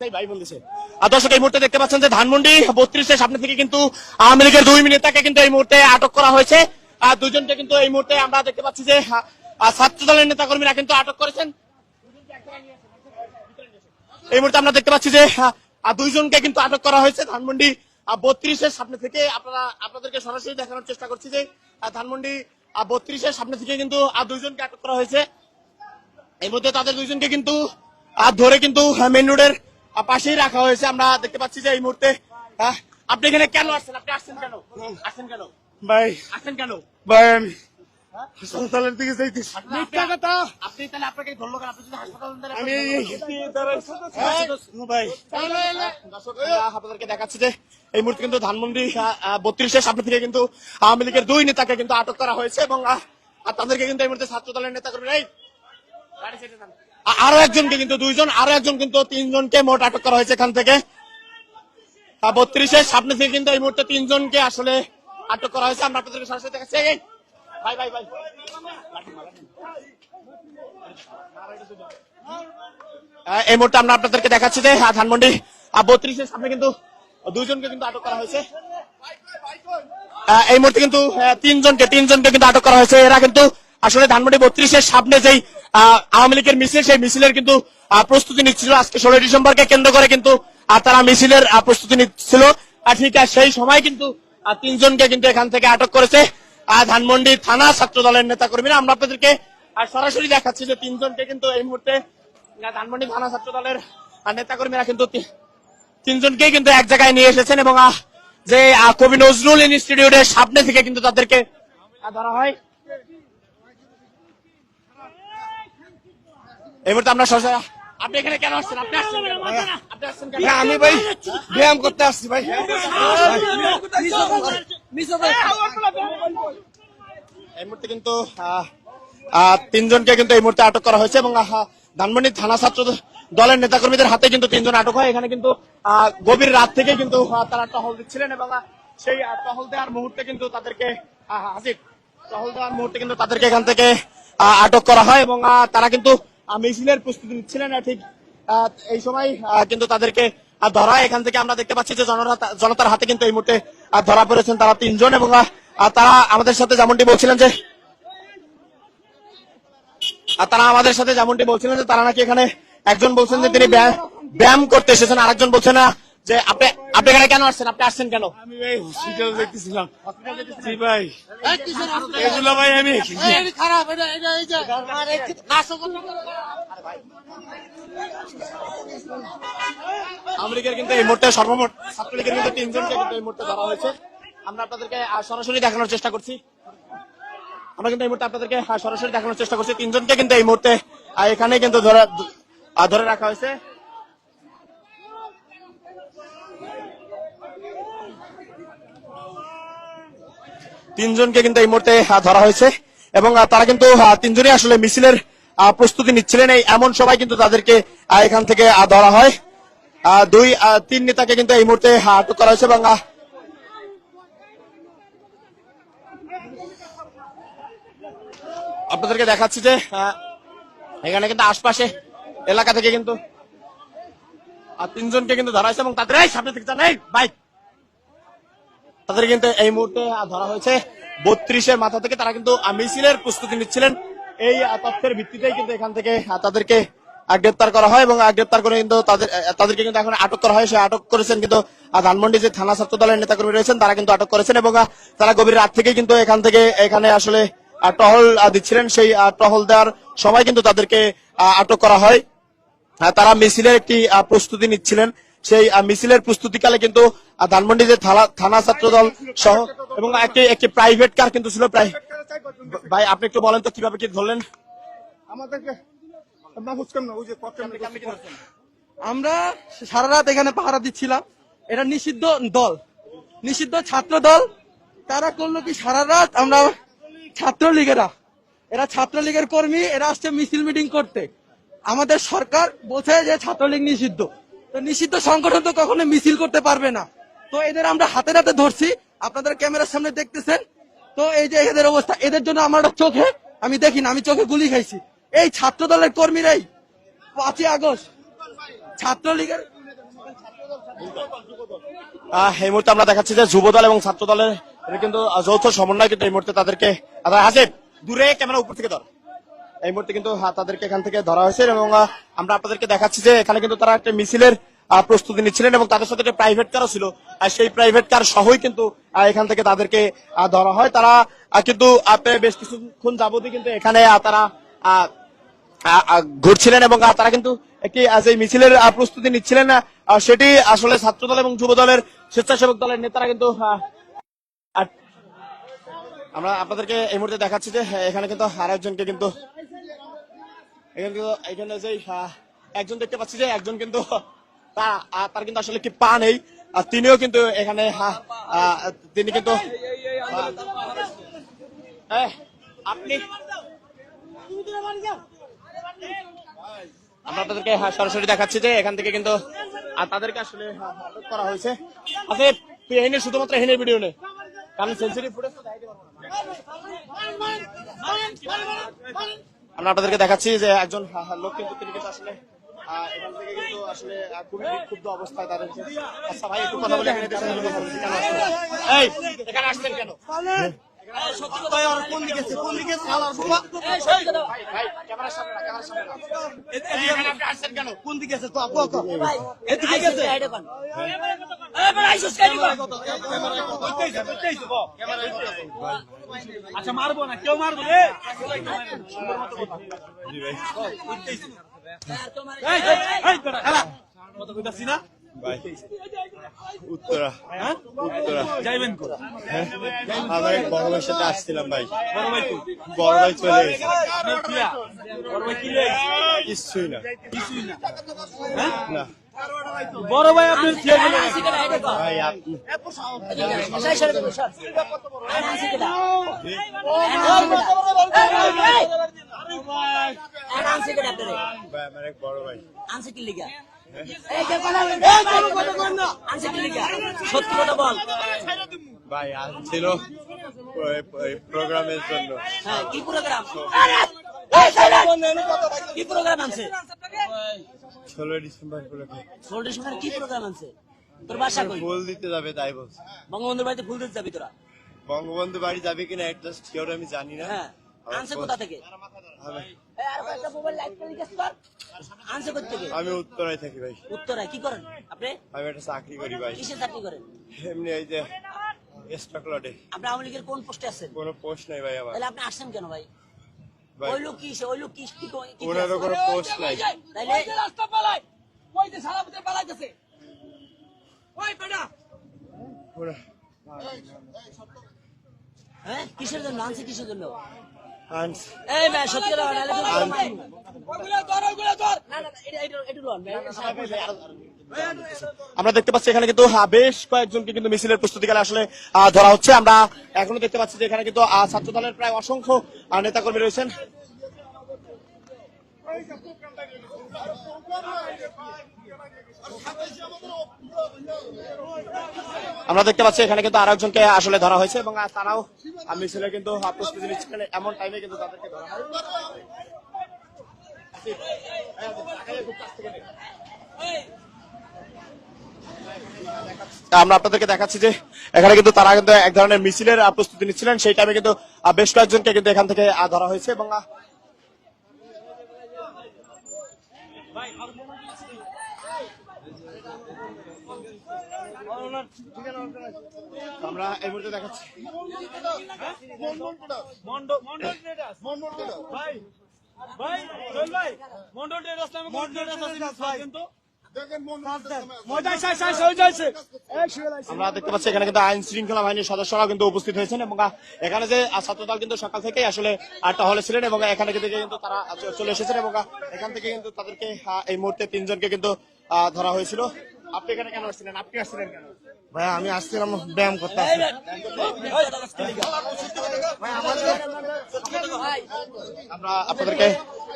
দর্শক এই মুহূর্তে দেখতে পাচ্ছেন যে ধানমন্ডি বত্রিশের সামনে থেকে কিন্তু আওয়ামী লীগের দুই নেতাকে কিন্তু এই মুহূর্তে আটক করা হয়েছে। আর দুজনকে কিন্তু এই মুহূর্তে আমরা দেখতে পাচ্ছি যে ছাত্র দলের নেতা কর্মীরা কিন্তু আটক করেছেন। এই মুহূর্তে আমরা দেখতে পাচ্ছি যে দুইজনকে কিন্তু আটক করা হয়েছে ধানমন্ডি বত্রিশের সামনে থেকে। আপনারা আপনাদেরকে সরাসরি দেখানোর চেষ্টা করছি যে ধানমন্ডি বত্রিশের সামনে থেকে কিন্তু আহ, দুইজনকে আটক করা হয়েছে। এই মধ্যে তাদের দুইজনকে কিন্তু ধরে কিন্তু মেন রোডের পাশেই রাখা হয়েছে আমরা দেখতে পাচ্ছি যে এই মুহূর্তে আহ, আপনি এখানে কেন আসছেন? আপনি আসছেন কেন? আসছেন কেন? ভাই আসছেন কেন? ভাই আমি হাসপাতালের দিকে যাইতেছি। মিথ্যা কথা। আপনি তাহলে আপনাকে ধরলো কেন? আপনি যদি হাসপাতালে আমি আপনাকে এই ধরলো। দিয়ে দাঁড়াইছি। ভাই। আপনাদেরকে দেখাচ্ছি যে এই মুহূর্তে কিন্তু ধানমন্ডি বত্রিশের সামনে থেকে কিন্তু আওয়ামী লীগের দুই নেতাকে কিন্তু আটক করা হয়েছে এবং আর তাদেরকে কিন্তু এই মুহূর্তে ছাত্র দলের নেতা কর্মী আরও একজনকে কিন্তু দুইজন আরও একজন কিন্তু তিনজনকে মোট আটক করা হয়েছে এখান থেকে। বত্রিশের সামনে থেকে কিন্তু এই মুহূর্তে তিনজনকে আসলে আটক করা হয়েছে। আমরা আপনাদেরকে সরাসরি দেখাচ্ছি। এই, মুহূর্তে আমরা আপনাদেরকে দেখাচ্ছি যে আহ, ধানমন্ডি। বত্রিশের সামনে কিন্তু দুইজনকে কিন্তু আটক করা হয়েছে। এই মুহূর্তে কিন্তু তিনজনকে তিনজনকে কিন্তু আটক করা হয়েছে। এরা কিন্তু আসলে ধানমন্ডি বত্রিশের সামনে যেই আওয়ামী লীগের মিছিল, সেই মিছিলের কিন্তু প্রস্তুতি নিচ্ছিল। আজকে ষোলোই ডিসেম্বরকে কেন্দ্র করে কিন্তু তারা মিছিলের প্রস্তুতি নিচ্ছিল। ঠিক আছে, সেই সময় কিন্তু তিনজনকে কিন্তু এখান থেকে আটক করেছে। ধানমন্ডি থানা ছাত্র দলের নেতা কর্মীরা আমরা আপনাদেরকে সরাসরি দেখাচ্ছি যে তিনজনকে কিন্তু এই মুহূর্তে ধানমন্ডি থানা ছাত্র দলের নেতা কর্মীরা কিন্তু তিনজনকে কিন্তু এক জায়গায় নিয়ে এসেছেন এবং যে কবি নজরুল ইনস্টিটিউটের সামনে থেকে কিন্তু তাদেরকে ধরা হয়। এই মুহূর্তে আমরা সরাসরি আপনি এখানে কেন আসছেন? আপনি আসছেন আপনি আসছেন কেন? আমি ভাই ব্যায়াম করতে আসছি ভাই। এই মুহূর্তে কিন্তু তিনজনকে কিন্তু এই মুহূর্তে আটক করা হয়েছে এবং ধানমন্ডি থানা ছাত্র দলের নেতাকর্মীদের হাতে কিন্তু তিনজন আটক হয়। এখানে কিন্তু আহ, গভীর রাত থেকে কিন্তু তারা টহল দিচ্ছিলেন এবং সেই টহল দেওয়ার মুহূর্তে কিন্তু তাদেরকে হাজির টহল দেওয়ার মুহূর্তে কিন্তু তাদেরকে এখান থেকে আহ, আটক করা হয় এবং তারা কিন্তু মিছিলের প্রস্তুতি নিচ্ছিলেন। ঠিক এই সময় কিন্তু তাদেরকে ধরা, এখান থেকে আমরা দেখতে পাচ্ছি যে জনতার হাতে কিন্তু এই মুহূর্তে ধরা পড়েছেন তারা তিনজন এবং তারা আমাদের সাথে যেমনটি বলছিলেন যে তারা আমাদের সাথে যেমনটি বলছিলেন যে তারা নাকি এখানে একজন বলছেন যে তিনি ব্যায়াম ব্যায়াম করতে এসেছেন, আরেকজন বলছেন না যে আপনি আপনি এখানে কেন আসছেন? আপনি আসছেন কেন? আমি ভাই হসপিটাল যাইতেছিলাম জি ভাই। এগুলো ভাই আমি আমেরিকার কিন্তু এই মুহূর্তে সর্বমোট ছাত্রলীগের কিন্তু তিনজনকে কিন্তু এই মুহূর্তে ধরা হয়েছে। আমরা আপনাদেরকে সরাসরি দেখানোর চেষ্টা করছি। আমরা কিন্তু এই মুহূর্তে আপনাদেরকে সরাসরি দেখানোর চেষ্টা করছি। তিনজনকে কিন্তু এই মুহূর্তে এখানে কিন্তু ধরে ধরে রাখা হয়েছে। তিনজনকে কিন্তু এই মুহূর্তে ধরা হয়েছে। এবং তারা কিন্তু তিনজনই আসলে মিছিলের প্রস্তুতি নিচ্ছিলেন। এই এমন সবাই কিন্তু তাদেরকে এখান থেকে ধরা হয়। দুই তিন নেতাকে কিন্তু এই মুহূর্তে আটক করা হয়েছে এবং আপনাদেরকে দেখাচ্ছি যে এখানে কিন্তু আশপাশে এলাকা থেকে কিন্তু তিনজনকে কিন্তু ধরা হয়েছে এবং তাদের সামনে থেকে যান, এই বাইক। তাদের কিন্তু এই মুহূর্তে ধরা হয়েছে বত্রিশের মাথা থেকে। তারা কিন্তু মিছিলের প্রস্তুতি নিচ্ছিলেন। এই তথ্যের ভিত্তিতেই কিন্তু এখান থেকে তাদেরকে গ্রেপ্তার করা হয় এবং গ্রেপ্তার করে কিন্তু তাদের তাদেরকে কিন্তু এখন আটক করা হয়। সে আটক করেছেন কিন্তু ধানমন্ডি যে থানা ছাত্র দলের নেতাকর্মী রয়েছেন, তারা কিন্তু আটক করেছেন এবং তারা গভীর রাত থেকে কিন্তু এখান থেকে, এখানে আসলে টহল দিচ্ছিলেন। সেই টহল দেওয়ার সময় কিন্তু তাদেরকে আটক করা হয়। তারা মিছিলের একটি প্রস্তুতি নিচ্ছিলেন। সেই মিছিলের প্রস্তুতিকালে কিন্তু আহ, ধানমন্ডি যে থানা- থানা ছাত্র দল সহ এবং একটি একটি প্রাইভেট কার কিন্তু ছিল প্রায়। ভাই আপনি একটু বলেন তো কীভাবে কি ধরলেন? আমাদেরকে আমরা সারা রাত এখানে পাহারা দিচ্ছিলাম। এটা নিষিদ্ধ দল। নিষিদ্ধ ছাত্র দল। তারা করল কি সারা রাত আমরা ছাত্র লীগেরা এরা ছাত্রলীগের কর্মী এরা আসছে মিছিল মিটিং করতে। আমাদের সরকার বলছে যে ছাত্রলীগ নিষিদ্ধ। নিষিদ্ধ সংগঠন তো কখনো মিছিল করতে পারবে না। তো এদের আমরা হাতে হাতে ধরছি। আপনাদের ক্যামেরার সামনে দেখতেছেন? তো এই যে এদের অবস্থা, এদের জন্য আমার চোখে, আমি দেখি না, আমি চোখে গুলি খাইছি। এই ছাত্র দলের কর্মীরাই পাঁচই আগস্ট ছাত্রলীগের এই মুহূর্তে আমরা দেখাচ্ছি যে যুব দল এবং ছাত্র দলের কিন্তু যৌথ সমন্বয় কিন্তু এই মুহূর্তে তাদেরকে হাসিব দূরে ক্যামেরা উপর থেকে ধর। এই মুহূর্তে কিন্তু হ্যাঁ, তাদেরকে এখান থেকে ধরা হয়েছে এবং আমরা আপনাদেরকে দেখাচ্ছি যে এখানে কিন্তু তারা একটা মিছিলের প্রস্তুতি নিচ্ছিলেন এবং তাদের সাথে একটা প্রাইভেট কারও ছিল। সেই প্রাইভেট কার সহই কিন্তু এখান থেকে তাদেরকে ধরা হয়। তারা কিন্তু বেশ কিছুক্ষণ যাবতই কিন্তু এখানে তারা ঘুরছিলেন এবং তারা কিন্তু একটি যে মিছিলের প্রস্তুতি নিচ্ছিলেন সেটি আসলে ছাত্র দল এবং যুব দলের স্বেচ্ছাসেবক দলের নেতারা কিন্তু আমরা আপনাদেরকে এই মুহূর্তে দেখাচ্ছি যে আহ, এখানে কিন্তু আর একজনকে কিন্তু এখানে কিন্তু এখানে যে একজন দেখতে পাচ্ছি যে একজন কিন্তু তার কিন্তু আসলে কি পা নেই। আর তিনিও কিন্তু এখানে তিনি কিন্তু আপনি আমরা আপনাদেরকে হ্যাঁ, সরাসরি দেখাচ্ছি যে এখান থেকে কিন্তু আর তাদেরকে আসলে হ্যাঁ, আটক করা হয়েছে। আচ্ছা এখানে শুধুমাত্র এখানে ভিডিও নে কারণ সেন্সিটিভ ফুটেজ তো দেখাইতে পারব না। আমরা আপনাদেরকে দেখাচ্ছি যে একজন হ্যাঁ, হ্যাঁ, লোক কিন্তু তিনি কিন্তু আসলে এখান থেকে কিন্তু আসলে খুবই অবস্থায় তাদের আচ্ছা ভাই একটু কথা বলে এখানে দেশের কেন কেন ভাই ভাই ক্যামেরার সামনে না ক্যামেরার সামনে না। এই, আপনি আসছেন কেন? কোন দিকে আছে? তো আপু এদিকে গেছে এবার আইসুস কেন আচ্ছা মারবো না কেউ মারবো? রে এই, এই, খেলা। কথা না? উত্তরা হ্যাঁ? উত্তরা যাইবেন কো? এক বড় ভাইয়ের সাথে আসছিলাম ভাই বড় ভাই কই? বড় ভাই চলে গেছে আপনার প্রিয়া? বড় ভাই কি লেগেছে? কিছুই না কিছুই না। হ্যাঁ? বড় ভাই আপনার প্রিয়া গেলে গেছে। ভাই আপনি ভাই আমার এক বড় ভাই সত্যি কথা বল ভাই প্রোগ্রামের জন্য। হ্যাঁ কি প্রোগ্রাম কি প্রোগ্রাম আছে ষোলো ডিসেম্বর ষোলো ডিসেম্বর কি প্রোগ্রাম আছে তোর বাসা কই? ফুল দিতে যাবে তাই বলছে। বঙ্গবন্ধুর বাড়িতে ফুল দিতে যাবি তোরা? বঙ্গবন্ধু বাড়ি যাবে কিনা শিওর আমি জানি না। হ্যাঁ। আনছে কোথা থেকে। আনছে কোথা থেকে? আমি উত্তরায় থাকি ভাই। উত্তরায় কি করেন আপনি? আমি একটা চাকরি করি ভাই। কিসে চাকরি করেন? এমনি এই যে স্টক লটে আপনি আওয়ামী লীগের কোন পোস্টে আছেন? কোনো পোস্ট নাই ভাই আমার। তাহলে আপনি আসছেন কেন ভাই? ওই লোক কি ওই লোক কি কি ওনারও কোনো পোস্ট নাই। তাইলে ওরা- হ্যাঁ কিসের জন্য আনছে কিসের জন্য আনস- এই ভাই সত্যি কথা বল, নাহলে কিন্তু- না, আমরা দেখতে পাচ্ছি এখানে কিন্তু বেশ কয়েকজনকে কিন্তু মিছিলের প্রস্তুতিকালে আসলে আহ, ধরা হচ্ছে। আমরা এখনও দেখতে পাচ্ছি যে এখানে কিন্তু ছাত্র দলের প্রায় অসংখ্য নেতাকর্মী রয়েছেন। আমরা দেখতে পাচ্ছি এখানে কিন্তু আরও একজনকে আসলে ধরা হয়েছে এবং তারাও মিছিলে কিন্তু প্রস্তুতি এমন টাইমে কিন্তু তাদেরকে ধরা আমরা আপনাদেরকে দেখাচ্ছি যে এখানে কিন্তু তারা কিন্তু এক ধরনের মিছিলের প্রস্তুতি নিচ্ছিলেন। সেই টাইমে কিন্তু বেশ কয়েকজনকে কিন্তু এখান থেকে ধরা হয়েছে এবং আমরা এই মুহূর্তে দেখাচ্ছি। ভাই ভাই ভাই মন্ডল ট্রেডার্স নামে ট্রেডার্স। আমরা দেখতে পাচ্ছি এখানে কিন্তু আইন শৃঙ্খলা বাহিনীর সদস্যরা কিন্তু উপস্থিত হয়েছেন এবং এখানে যে ছাত্রদল কিন্তু সকাল থেকেই আসলে আটটা হলে ছিলেন এবং এখানে থেকে কিন্তু তারা চলে এসেছেন এবং এখান থেকে কিন্তু তাদেরকে এই মুহূর্তে তিনজনকে কিন্তু আহ, ধরা হয়েছিল। আপনি এখানে কেন আসছিলেন? আপনি আসছিলেন কেন? ভাই আমি আসছিলাম ব্যায়াম করতে আমরা আপনাদেরকে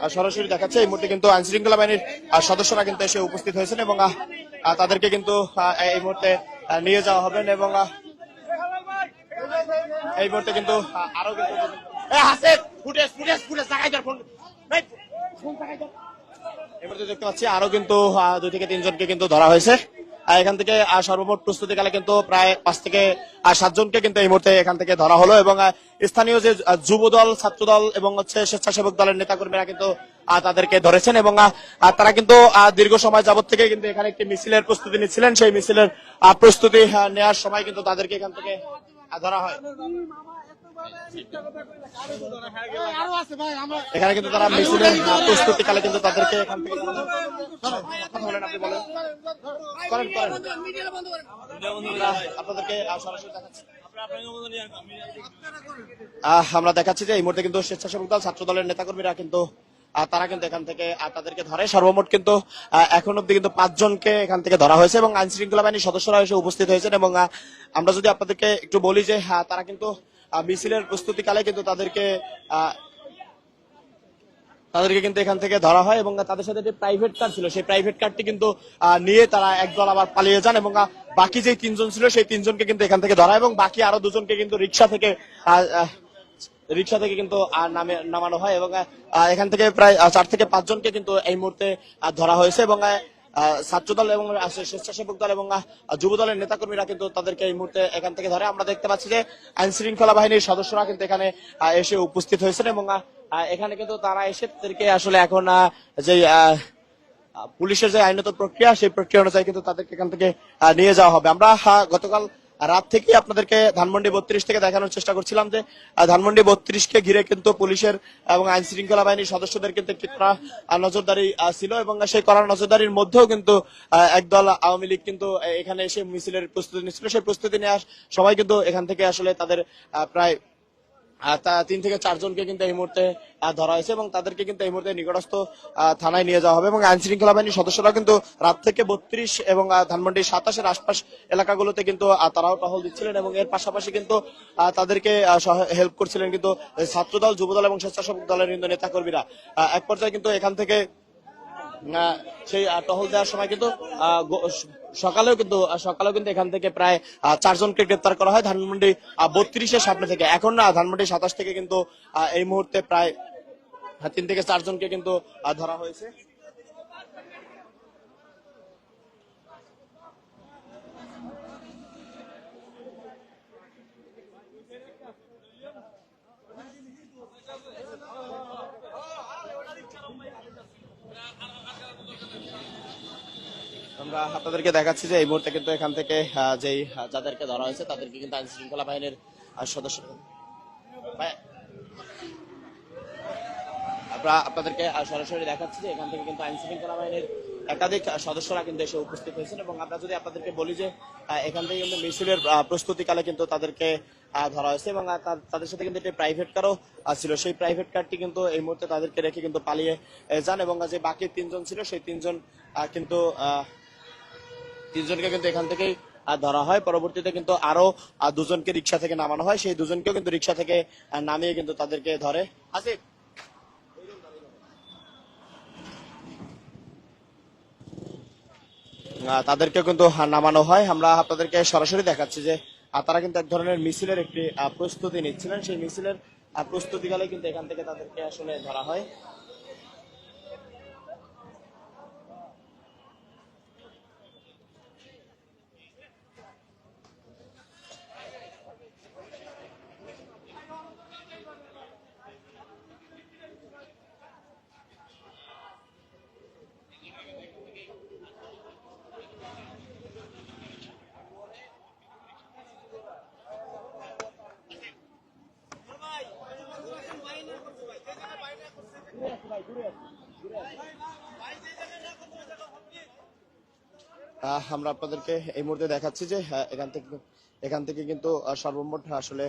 সরাসরি দেখাচ্ছি। এই মুহূর্তে কিন্তু আইন শৃঙ্খলা বাহিনীর সদস্যরা কিন্তু এসে উপস্থিত হয়েছেন এবং তাদেরকে কিন্তু আহ, এই মুহূর্তে নিয়ে যাওয়া হবে এবং এই মুহূর্তে কিন্তু আরও কিন্তু ফুটেজ ফুটেজ ফুটেজ লাগাই ফোন ফোন লাগাই পাচ্ছি আরও কিন্তু দুই থেকে তিনজনকে কিন্তু ধরা হয়েছে। এখান থেকে সর্বমোট প্রস্তুতিকালে কিন্তু প্রায় পাঁচ থেকে সাতজনকে কিন্তু এই মুহূর্তে এখান থেকে ধরা হলো এবং স্থানীয় যে যুব দল ছাত্র দল এবং হচ্ছে স্বেচ্ছাসেবক দলের নেতাকর্মীরা কিন্তু তাদেরকে ধরেছেন এবং তারা কিন্তু দীর্ঘ সময় যাবত থেকে কিন্তু এখানে একটি মিছিলের প্রস্তুতি নিচ্ছিলেন। সেই মিছিলের প্রস্তুতি নেওয়ার সময় কিন্তু তাদেরকে এখান থেকে ধরা হয়। এখানে কিন্তু তারা মিছিলের আহ, প্রস্তুতিকালে কিন্তু তাদেরকে এখান থেকে ধরা। কথা বলেন আপনি বলেন। করেন করেন। আমরা আপনাদেরকে সরাসরি দেখাচ্ছি। আমরা দেখাচ্ছি যে এই মুহূর্তে কিন্তু স্বেচ্ছাসেবক দল ছাত্র দলের নেতাকর্মীরা কিন্তু তারা কিন্তু এখান থেকে তাদেরকে ধরে। সর্বমোট কিন্তু এখন অব্দি কিন্তু পাঁচজনকে এখান থেকে ধরা হয়েছে এবং আইন শৃঙ্খলা বাহিনীর সদস্যরা এসে উপস্থিত হয়েছেন এবং আমরা যদি আপনাদেরকে একটু বলি যে হ্যাঁ তারা কিন্তু মিছিলের প্রস্তুতিকালে কিন্তু তাদেরকে তাদেরকে কিন্তু এখান থেকে ধরা হয় এবং তাদের সাথে যে প্রাইভেট কার ছিল, সেই প্রাইভেট কারটি কিন্তু নিয়ে তারা একদল আবার পালিয়ে যান এবং বাকি যে তিনজন ছিল সেই তিনজনকে কিন্তু এখান থেকে ধরা এবং বাকি আরও দুজনকে কিন্তু রিক্সা থেকে রিক্সা থেকে কিন্তু নামে, নামানো হয় এবং এখান থেকে প্রায় চার থেকে পাঁচজনকে কিন্তু এই মুহূর্তে ধরা হয়েছে এবং আহ, আহ, ছাত্র দল এবং স্বেচ্ছাসেবক দল এবং যুব দলের নেতাকর্মীরা কিন্তু তাদেরকে এই মুহূর্তে এখান থেকে ধরে। আমরা দেখতে পাচ্ছি যে আইন শৃঙ্খলা বাহিনীর সদস্যরা কিন্তু এখানে এসে উপস্থিত হয়েছেন এবং এখানে কিন্তু তারা এসে তাদেরকে আসলে এখন যে পুলিশের যে আইনত প্রক্রিয়া সেই প্রক্রিয়া অনুযায়ী কিন্তু তাদেরকে এখান থেকে নিয়ে যাওয়া হবে। আমরা গতকাল রাত থেকে আপনাদেরকে ধানমন্ডি বত্রিশ থেকে দেখানোর চেষ্টা করছিলাম যে ধানমন্ডি বত্রিশকে ঘিরে কিন্তু পুলিশের এবং আইন শৃঙ্খলা বাহিনীর সদস্যদের কিন্তু একটি কড়া, নজরদারি ছিল এবং সেই কড়া নজরদারির মধ্যেও কিন্তু একদল আওয়ামী লীগ কিন্তু এখানে এসে মিছিলের প্রস্তুতি নিচ্ছিল। সেই প্রস্তুতি নেওয়ার সবাই কিন্তু এখান থেকে আসলে তাদের প্রায় তা- তিন থেকে চারজনকে কিন্তু এই মুহূর্তে ধরা হয়েছে এবং তাদেরকে কিন্তু এই মুহূর্তে নিকটস্থ থানায় নিয়ে যাওয়া হবে এবং আইন শৃঙ্খলা বাহিনীর সদস্যরা কিন্তু রাত থেকে বত্রিশ এবং ধানমন্ডির সাতাশের আশপাশ এলাকাগুলোতে কিন্তু তারাও টহল দিচ্ছিলেন এবং এর পাশাপাশি কিন্তু তাদেরকে হেল্প করছিলেন কিন্তু ছাত্রদল, যুবদল এবং স্বেচ্ছাসেবক দলের কিন্তু নেতাকর্মীরা। এক পর্যায়ে কিন্তু এখান থেকে সেই টহল দেওয়ার সময় কিন্তু সকালেও কিন্তু সকালেও কিন্তু এখান থেকে প্রায় চারজনকে গ্রেপ্তার করা হয় ধানমন্ডি বত্রিশের সামনে থেকে। এখন না, ধানমন্ডি সাতাশ থেকে কিন্তু এই মুহূর্তে প্রায় তিন থেকে চারজনকে কিন্তু ধরা হয়েছে। আমরা আপনাদেরকে দেখাচ্ছি যে এই মুহূর্তে কিন্তু এখান থেকে যেই যাদেরকে ধরা হয়েছে, তাদেরকে কিন্তু আইন শৃঙ্খলা বাহিনীর সদস্য আমরা আপনাদেরকে সরাসরি দেখাচ্ছি যে এখান থেকে কিন্তু আইন শৃঙ্খলা বাহিনীর একাধিক সদস্যরা কিন্তু এসে উপস্থিত হয়েছেন এবং আমরা যদি আপনাদেরকে বলি যে এখান থেকে কিন্তু মিছিলের প্রস্তুতিকালে কিন্তু তাদেরকে ধরা হয়েছে এবং তাদের সাথে কিন্তু একটি প্রাইভেট কারও ছিল। সেই প্রাইভেট কারটি কিন্তু এই মুহূর্তে তাদেরকে রেখে কিন্তু পালিয়ে যান এবং যে বাকি তিনজন ছিল, সেই তিনজন কিন্তু তিনজনকে কিন্তু এখান থেকেই ধরা হয়। পরবর্তীতে কিন্তু আরও দুজনকে রিক্সা থেকে নামানো হয়। সেই দুজনকেও কিন্তু রিক্সা থেকে নামিয়ে কিন্তু তাদেরকে ধরে। আসিফ তাদেরকে কিন্তু নামানো হয়। আমরা আপনাদেরকে সরাসরি দেখাচ্ছি যে তারা কিন্তু এক ধরনের মিছিলের একটি প্রস্তুতি নিচ্ছিলেন। সেই মিছিলের প্রস্তুতিকালে কিন্তু এখান থেকে তাদেরকে আসলে ধরা হয়। আমরা আপনাদেরকে এই মুহূর্তে দেখাচ্ছি যে এখান থেকে এখান থেকে কিন্তু সর্বমোট আসলে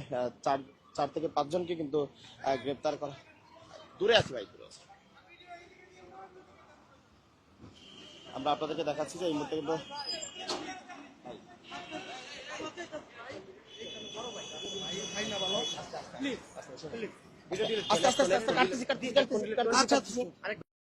চার চার থেকে পাঁচজনকে কিন্তু গ্রেপ্তার করা দূরে আছি ভাই দূরে আছি আমরা আপনাদেরকে দেখাচ্ছি যে এই মুহূর্তে কিন্তু আস্তে আস্তে আস্তে কাটতেছি কাটতেছি কাটতেছি